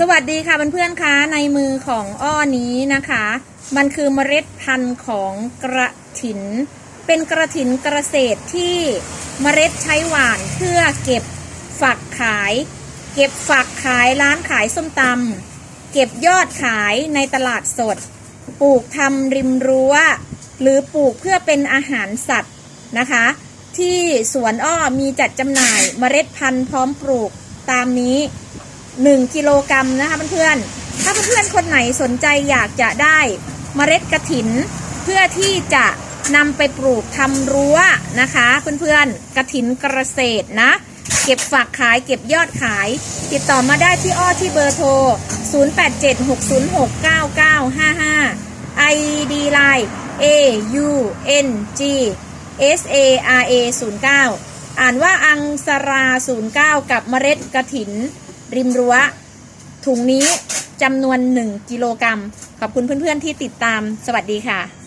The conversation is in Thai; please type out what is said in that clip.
สวัสดีค่ะเพื่อนๆคะในมือของอ้อนี้นะคะ มันคือเมล็ดพันธุ์ของกระถิน เป็นกระถินกระเกษที่เมล็ดใช้หวานเพื่อเก็บฝักขาย เก็บฝักขายร้านขายส้มตำเก็บยอดขายในตลาดสด ปลูกทำริมรั้ว หรือปลูกเพื่อเป็นอาหารสัตว์นะคะ ที่สวนอ้อมีจัดจำหน่ายเมล็ดพันธุ์พร้อมปลูกตามนี้ 1กิโลกรัมนะคะเพื่อนๆถ้าเพื่อนๆคนไหนสนใจอยากจะได้เมล็ดกระถิน เพื่อที่จะนำไปปลูกทำรั้วนะคะ เพื่อนๆกระถินเกษนะ เก็บฝากขายเก็บยอดขาย ติดต่อมาได้ที่อ้อที่เบอร์โทร 0876069955 ID Line A U N G S A R A 09อ่านว่าอังสรา 09 กับเมล็ดกระถิน ริมรั้ว ถุงนี้จำนวน 1 กิโลกรัม ขอบคุณเพื่อนๆที่ติดตาม สวัสดีค่ะ